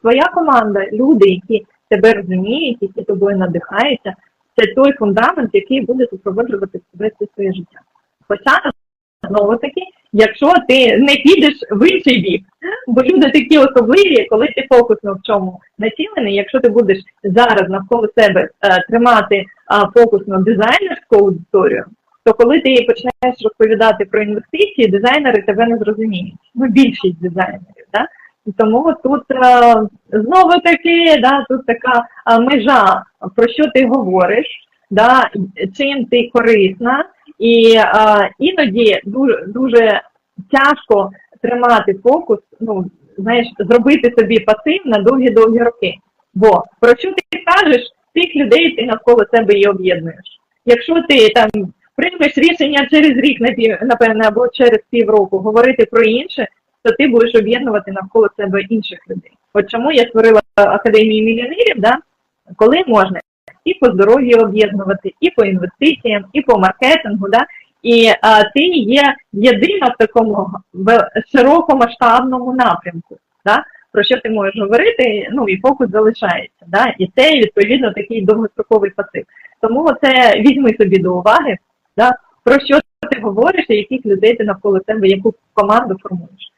твоя команда, люди, які тебе розуміють, які тобою надихаються, це той фундамент, який буде супроводжувати тебе все своє життя. Хоча знову таки, якщо ти не підеш в інший бік, бо люди такі особливі, коли ти фокусно в чому націлений, якщо ти будеш зараз навколо себе е, тримати фокусно дизайнерську аудиторію, то коли ти починаєш розповідати про інвестиції, дизайнери тебе не зрозуміють. Ну, більшість дизайнерів. Тому тут е, знову таки, да, тут така е, межа, про що ти говориш, да, чим ти корисна, і е, іноді дуже, дуже тяжко тримати фокус, ну, знаєш, зробити собі пасив на довгі-довгі роки. Бо про що ти кажеш, тих людей ти навколо себе і об'єднуєш. Якщо ти там приймеш рішення через рік, напевне, або через півроку говорити про інше, то ти будеш об'єднувати навколо себе інших людей. От чому я створила академію мільйонерів, да? коли можна і по здоров'ю об'єднувати, і по інвестиціям, і по маркетингу, да? і а, ти є єдина в такому широкомасштабному напрямку. Да? Про що ти можеш говорити, ну і фокус залишається. Да? І це відповідно такий довгостроковий пасив. Тому це візьми собі до уваги, да? про що ти говориш і яких людей ти навколо себе, яку команду формуєш.